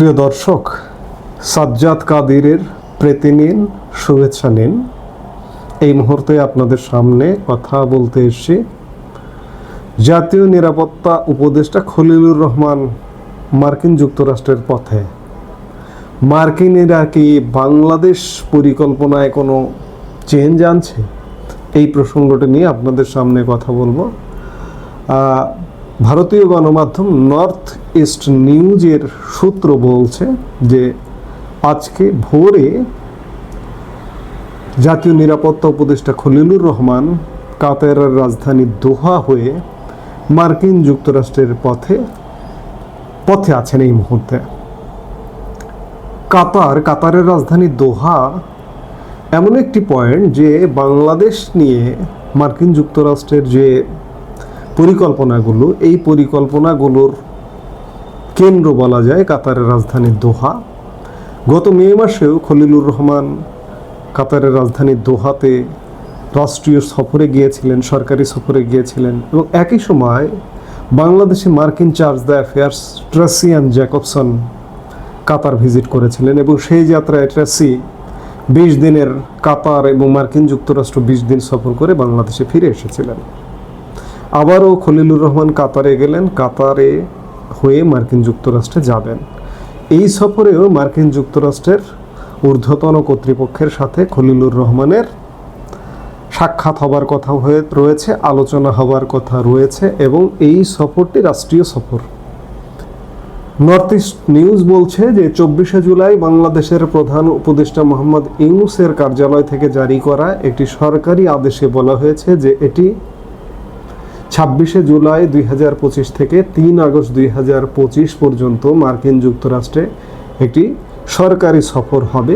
প্রিয় দর্শক, সাজ্জাদ কাদিরের প্রীতি নিন, শুভেচ্ছা নিন। এই মুহূর্তে আপনাদের সামনে কথা বলতে এসেছি। জাতীয় নিরাপত্তা উপদেষ্টা খলিলুর রহমান মার্কিন যুক্তরাষ্ট্রের পথে। মার্কিনেরা কি বাংলাদেশ পরিকল্পনায় কোনো চেঞ্জ আনছে? এই প্রসঙ্গটি নিয়ে আপনাদের সামনে কথা বলব। ভারতীয় গণমাধ্যম নর্থ ইস্ট নিউজের সূত্র বলছে যে আজকে ভোরে জাতীয় নিরাপত্তা উপদেষ্টা খলিলুর রহমান কাতারের রাজধানী দোহা হয়ে মার্কিন যুক্তরাষ্ট্রের পথে পথে আছেন এই মুহূর্তে। কাতার, কাতারের রাজধানী দোহা এমন একটি পয়েন্ট যে বাংলাদেশ নিয়ে মার্কিন যুক্তরাষ্ট্রের যে পরিকল্পনাগুলো, এই পরিকল্পনাগুলোর কেন্দ্র বলা যায় কাতারের রাজধানী দোহা। গত মে মাসেও খলিলুর রহমান কাতারের রাজধানী দোহাতে রাষ্ট্রীয় সফরে গিয়েছিলেন, সরকারি সফরে গিয়েছিলেন এবং একই সময় বাংলাদেশে মার্কিন chargé d' affaires Tracey Ann Jacobson Qatar visit করেছিলেন এবং সেই যাত্রায় ট্রাসি বিশ দিনের কাতার এবং মার্কিন যুক্তরাষ্ট্র বিশ দিন সফর করে বাংলাদেশে ফিরে এসেছিলেন। আবারও খলিলুর রহমান কাতারে গেলেন। কাতারে হয়ে মার্কিন যুক্তরাষ্ট্রে যাবেন। এই সফরেও মার্কিন যুক্তরাষ্ট্রের ঊর্ধ্বতন কর্তৃপক্ষের সাথে খলিলুর রহমানের সাক্ষাৎ হবার কথা হয়ে রয়েছে, আলোচনা হবার কথা রয়েছে এবং এই সফরটি রাষ্ট্রীয় সফর। নর্থ ইস্ট নিউজ বলছে যে চব্বিশে জুলাই বাংলাদেশের প্রধান উপদেষ্টা মোহাম্মদ ইউনুসের কার্যালয় থেকে জারি করা একটি সরকারি আদেশে বলা হয়েছে যে এটি ছাব্বিশে জুলাই দুই হাজার পঁচিশ থেকে তিন আগস্ট দুই হাজার পঁচিশ পর্যন্ত মার্কিন যুক্তরাষ্ট্রে একটি সরকারি সফর হবে।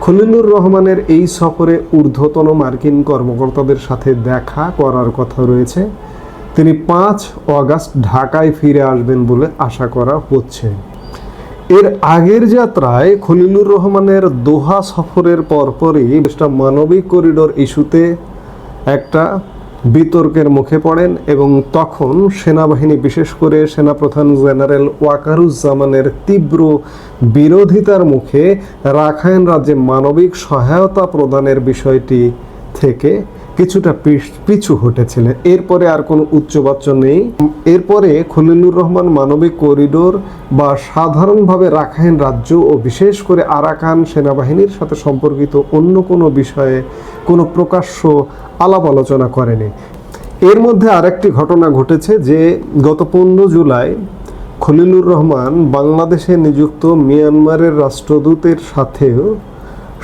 খলিলুর রহমানের এই সফরে ঊর্ধ্বতন মার্কিন কর্মকর্তাদের সাথে দেখা করার কথা রয়েছে। তিনি পাঁচ অগাস্ট ঢাকায় ফিরে আসবেন বলে আশা করা হচ্ছে। এর আগের যাত্রায় খলিলুর রহমানের দোহা সফরের পরপরই মানবিক করিডোর ইস্যুতে একটা বিতর্কের মুখে পড়েন এবং তখন সেনাবাহিনী, বিশেষ করে সেনাপ্রধান জেনারেল ওয়াকারুজ্জামানের তীব্র বিরোধিতার মুখে রাখাইন রাজ্যে মানবিক সহায়তা প্রদানের বিষয়টি থেকে কিছুটা পিছ- হটেছিলেন এরপরে আর কোনো উচ্চবাচ্য নেই। এরপরে খলিলুর রহমান মানবিক করিডোর বা সাধারণভাবে রাখাইন রাজ্য ও বিশেষ করে আরাকান সেনাবাহিনীর সাথে সম্পর্কিত অন্য কোনো বিষয়ে কোনো প্রকাশ্য আলাপ আলোচনা করেনি। এর মধ্যে আরেকটি ঘটনা ঘটেছে যে গত পনেরো জুলাই খলিলুর রহমান বাংলাদেশে নিযুক্ত মিয়ানমারের রাষ্ট্রদূতের সাথেও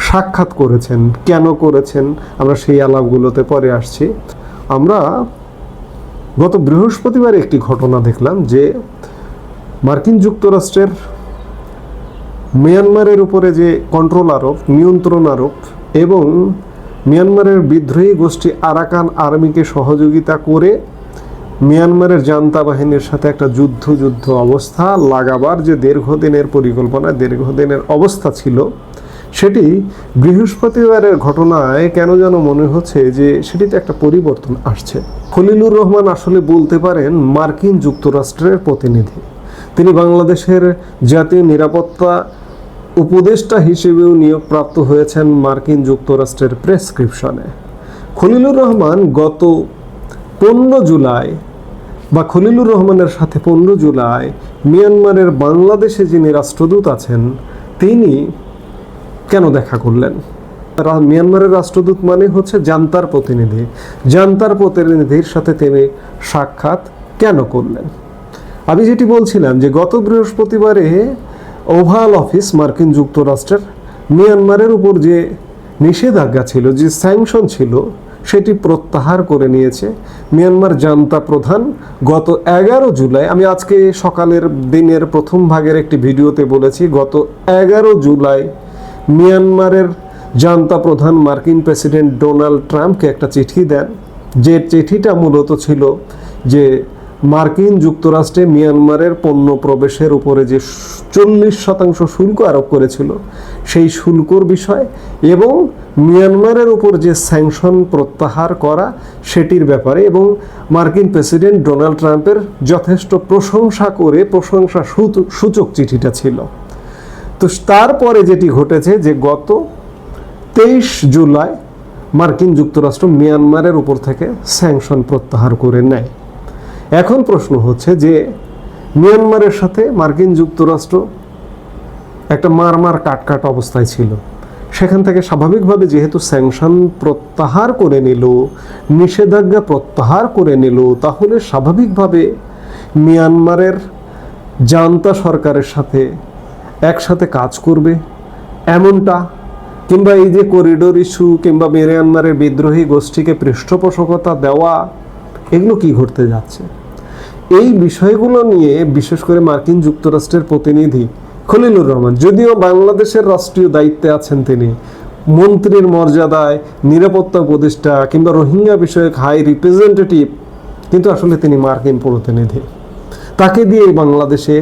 সাক্ষাৎ করেছেন। কেন করেছেন? আমরা সেই আলাপগুলোতে পরে আসছি। আমরা গত বৃহস্পতিবার একটি ঘটনা দেখলাম যে মার্কিন যুক্তরাষ্ট্রের মিয়ানমারের উপরে যে কন্ট্রোল আরোপ, নিয়ন্ত্রণ আরোপ এবং মিয়ানমারের বিদ্রোহী গোষ্ঠী আরাকান আর্মিকে সহযোগিতা করে মিয়ানমারের জান্তা বাহিনীর সাথে একটা যুদ্ধ যুদ্ধ অবস্থা লাগাবার যে দীর্ঘদিনের পরিকল্পনা, দীর্ঘদিনের অবস্থা ছিল সেটি বৃহস্পতিবারের ঘটনায় কেন যেন মনে হচ্ছে যে সেটিতে একটা পরিবর্তন আসছে। খলিলুর রহমান আসলে বলতে পারেন মার্কিন যুক্তরাষ্ট্রের প্রতিনিধি। তিনি বাংলাদেশের জাতীয় নিরাপত্তা উপদেষ্টা হিসেবেও নিয়োগপ্রাপ্ত হয়েছেন মার্কিন যুক্তরাষ্ট্রের প্রেসক্রিপশনে। খলিলুর রহমান গত পনেরো জুলাই বা খলিলুর রহমানের সাথে পনেরো জুলাই মিয়ানমারের বাংলাদেশে যিনি রাষ্ট্রদূত আছেন, তিনি কেন দেখা করলেন? মিয়ানমারের রাষ্ট্রদূত মানে হচ্ছে জান্তার প্রতিনিধি। জান্তার প্রতিনিধির সাথে তিনি সাক্ষাৎ কেন করলেন? আমি যেটি বলছিলাম যে গত বৃহস্পতিবারে ওভাল অফিস মার্কিন যুক্তরাষ্ট্রের মিয়ানমারের উপর যে নিষেধাজ্ঞা ছিল, যে স্যাংশন ছিল, সেটি প্রত্যাহার করে নিয়েছে মিয়ানমার জান্তা প্রধান গত এগারো জুলাই। আমি আজকে সকালের দিনের প্রথম ভাগের একটি ভিডিওতে বলেছি, গত এগারো জুলাই মিয়ানমারের জান্তা প্রধান মার্কিন প্রেসিডেন্ট ডোনাল্ড ট্রাম্পকে একটা চিঠি দেন। যে চিঠিটা মূলত ছিল যে মার্কিন যুক্তরাষ্ট্রে মিয়ানমারের পণ্য প্রবেশের উপরে যে চল্লিশ শতাংশ শুল্ক আরোপ করেছিল, সেই শুল্কর বিষয় এবং মিয়ানমারের উপর যে স্যাংশন প্রত্যাহার করা সেটির ব্যাপারে এবং মার্কিন প্রেসিডেন্ট ডোনাল্ড ট্রাম্পের যথেষ্ট প্রশংসা করে প্রশংসা সূচ- সূচক চিঠিটা ছিল। তো তারপরে যেটি ঘটেছে যে গত তেইশ জুলাই মার্কিন যুক্তরাষ্ট্র মিয়ানমারের উপর থেকে স্যাংশন প্রত্যাহার করে নেয়। এখন প্রশ্ন হচ্ছে যে মিয়ানমারের সাথে মার্কিন যুক্তরাষ্ট্র একটা মারমার মার কাট কাট অবস্থায় ছিল। সেখান থেকে স্বাভাবিকভাবে যেহেতু স্যাংশন প্রত্যাহার করে নিল, নিষেধাজ্ঞা প্রত্যাহার করে নিল, তাহলে স্বাভাবিকভাবে মিয়ানমারের জান্তা সরকারের সাথে একসাথে কাজ করবে, এমনটা। কিংবা এই যে করিডোর ইস্যু কিংবা মিয়ানমারের বিদ্রোহী গোষ্ঠীকে পৃষ্ঠপোষকতা দেওয়া, এগুলো কি ঘটতে যাচ্ছে? এই বিষয়গুলো নিয়ে বিশেষ করে মার্কিন যুক্তরাষ্ট্রের প্রতিনিধি খলিলুর রহমান, যদিও বাংলাদেশের রাষ্ট্রীয় দায়িত্বে আছেন তিনি, মন্ত্রীর মর্যাদায় নিরাপত্তা উপদেষ্টা কিংবা রোহিঙ্গা বিষয়ক হাই রিপ্রেজেন্টেটিভ কিন্তু আসলে তিনি মার্কিন প্রতিনিধি। তাকে দিয়ে বাংলাদেশে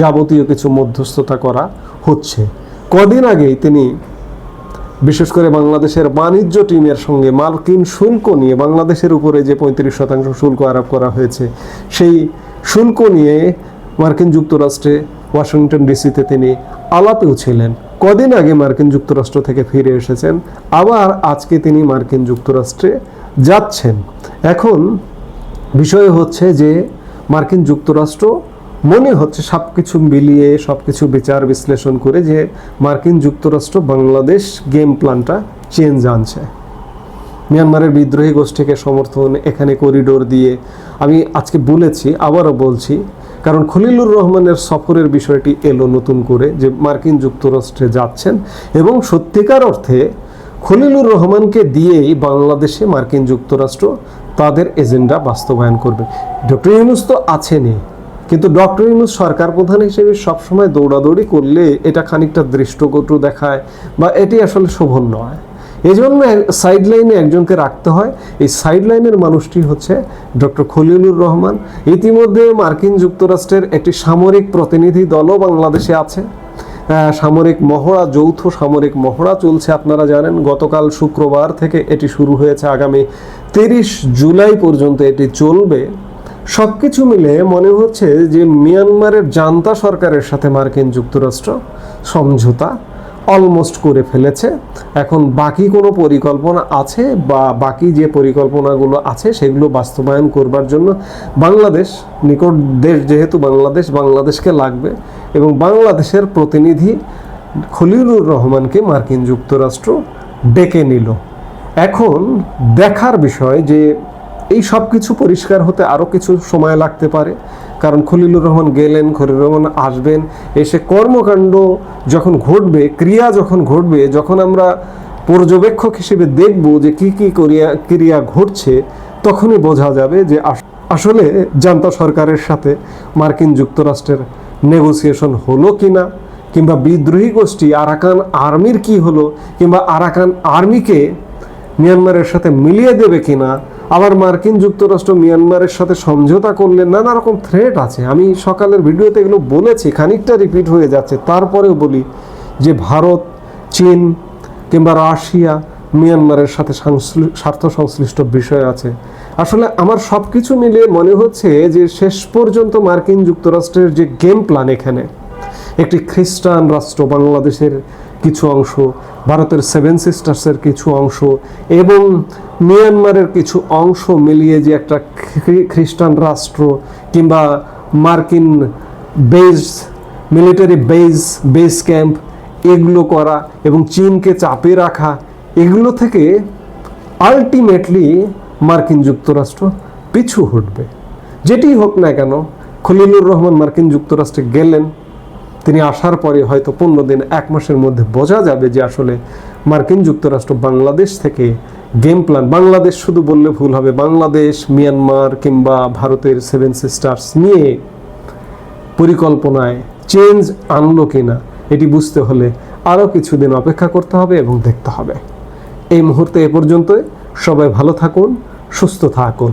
যাবতীয় কিছু মধ্যস্থতা করা হচ্ছে। কদিন আগেই তিনি, বিশেষ করে বাংলাদেশের বাণিজ্য টিমের সঙ্গে মার্কিন শুল্ক নিয়ে, বাংলাদেশের উপরে যে পঁয়ত্রিশ শতাংশ শুল্ক আরোপ করা হয়েছে, সেই শুল্ক নিয়ে মার্কিন যুক্তরাষ্ট্রে, ওয়াশিংটন ডিসিতে তিনি আলাপেও ছিলেন। কদিন আগে মার্কিন যুক্তরাষ্ট্র থেকে ফিরে এসেছেন, আবার আজকে তিনি মার্কিন যুক্তরাষ্ট্রে যাচ্ছেন। এখন বিষয় হচ্ছে যে মার্কিন যুক্তরাষ্ট্র মনে হচ্ছে সব কিছু মিলিয়ে সব কিছু বিচার বিশ্লেষণ করে যে মার্কিন যুক্তরাষ্ট্র বাংলাদেশ গেম প্ল্যানটা চেঞ্জ আনছে। মিয়ানমারের বিদ্রোহী গোষ্ঠীকে সমর্থন, এখানে করিডোর দিয়ে। আমি আজকে বলেছি, আবারও বলছি, কারণ খলিলুর রহমানের সফরের বিষয়টি এলো নতুন করে যে মার্কিন যুক্তরাষ্ট্রে যাচ্ছেন এবং সত্যিকার অর্থে খলিলুর রহমানকে দিয়েই বাংলাদেশে মার্কিন যুক্তরাষ্ট্র তাদের এজেন্ডা বাস্তবায়ন করবে। ডক্টর ইউনুস তো আছেনই, কিন্তু ডক্টর ইউনুস সরকার প্রধান হিসেবে সবসময় দৌড়াদৌড়ি করলে এটা খানিকটা দৃষ্টকটু দেখায় বা এটি আসলে শোভন নয় এই জন্য সাইড লাইনে একজনকে রাখতে হয়। এই সাইড লাইনের মানুষটি হচ্ছে ডক্টর খলিলুর রহমান। ইতিমধ্যে মার্কিন যুক্তরাষ্ট্রের একটি সামরিক প্রতিনিধি দলও বাংলাদেশে আছে। সামরিক মহড়া, যৌথ সামরিক মহড়া চলছে, আপনারা জানেন। গতকাল শুক্রবার থেকে এটি শুরু হয়েছে। আগামী তিরিশ জুলাই পর্যন্ত এটি চলবে। সবকিছু মিলে মনে হচ্ছে যে মিয়ানমারের জান্তা সরকারের সাথে মার্কিন যুক্তরাষ্ট্র সমঝোতা অলমোস্ট করে ফেলেছে। এখন বাকি কোনো পরিকল্পনা আছে বা বাকি যে পরিকল্পনাগুলো আছে সেগুলো বাস্তবায়ন করবার জন্য বাংলাদেশ নিকট দেশ যেহেতু বাংলাদেশ, বাংলাদেশকে লাগবে এবং বাংলাদেশের প্রতিনিধি খলিলুর রহমানকে মার্কিন যুক্তরাষ্ট্র ডেকে নিল। এখন দেখার বিষয় যে এই সব কিছু পরিষ্কার হতে আরও কিছু সময় লাগতে পারে। কারণ খলিলুর রহমান গেলেন, খলিলুর রহমান আসবেন, এসে কর্মকাণ্ড যখন ঘটবে, ক্রিয়া যখন ঘটবে, যখন আমরা পর্যবেক্ষক হিসেবে দেখব যে কি কি ক্রিয়া ক্রিয়া ঘটছে, তখনই বোঝা যাবে যে আসলে জান্তা সরকারের সাথে মার্কিন যুক্তরাষ্ট্রের নেগোসিয়েশন হলো কিনা, কিংবা বিদ্রোহী গোষ্ঠী আরাকান আর্মির কি হলো, কিংবা আরাকান আর্মিকে মিয়ানমারের সাথে মিলিয়ে দেবে কিনা আবার মার্কিন যুক্তরাষ্ট্র মিয়ানমারের সাথে সমঝোতা করলে নানা রকম থ্রেট আছে। আমি সকালের ভিডিওতে এগুলো বলেছি, খানিকটা রিপিট হয়ে যাচ্ছে। তারপরেও বলি যে ভারত, চীন কিংবা রাশিয়া মিয়ানমারের সাথে স্বার্থ সংশ্লিষ্ট বিষয় আছে। আসলে আমার সব কিছু মিলিয়ে মনে হচ্ছে যে শেষ পর্যন্ত মার্কিন যুক্তরাষ্ট্রের যে গেম প্ল্যান এখানে, একটি খ্রিস্টান রাষ্ট্র, বাংলাদেশের কিছু অংশ ভারতের সেভেন সিস্টার্সের কিছু অংশ এবং মিয়ানমারের কিছু অংশ মিলিয়ে যে একটা খ্রিস্টান রাষ্ট্র কিংবা মার্কিন base military base base camp, এগুলো করা এবং চীনকে চাপে রাখা, এগুলো থেকে আলটিমেটলি মার্কিন যুক্তরাষ্ট্র পিছু হটবে। যেটি হোক না কেন, খলিলুর রহমান মার্কিন যুক্তরাষ্ট্রে গেলেন। তিনি আসার পরে হয়তো পনেরো দিন, এক মাসের মধ্যে বোঝা যাবে যে আসলে মার্কিন যুক্তরাষ্ট্র বাংলাদেশ থেকে গেম প্ল্যান বাংলাদেশ শুধু বললে ভুল হবে, বাংলাদেশ মিয়ানমার কিংবা ভারতের সেভেন সিস্টার্স নিয়ে পরিকল্পনায় চেঞ্জ আনলো কিনা, এটি বুঝতে হলে আরও কিছুদিন অপেক্ষা করতে হবে এবং দেখতে হবে। এই মুহূর্তে এ পর্যন্তই। সবাই ভালো থাকুন, সুস্থ থাকুন।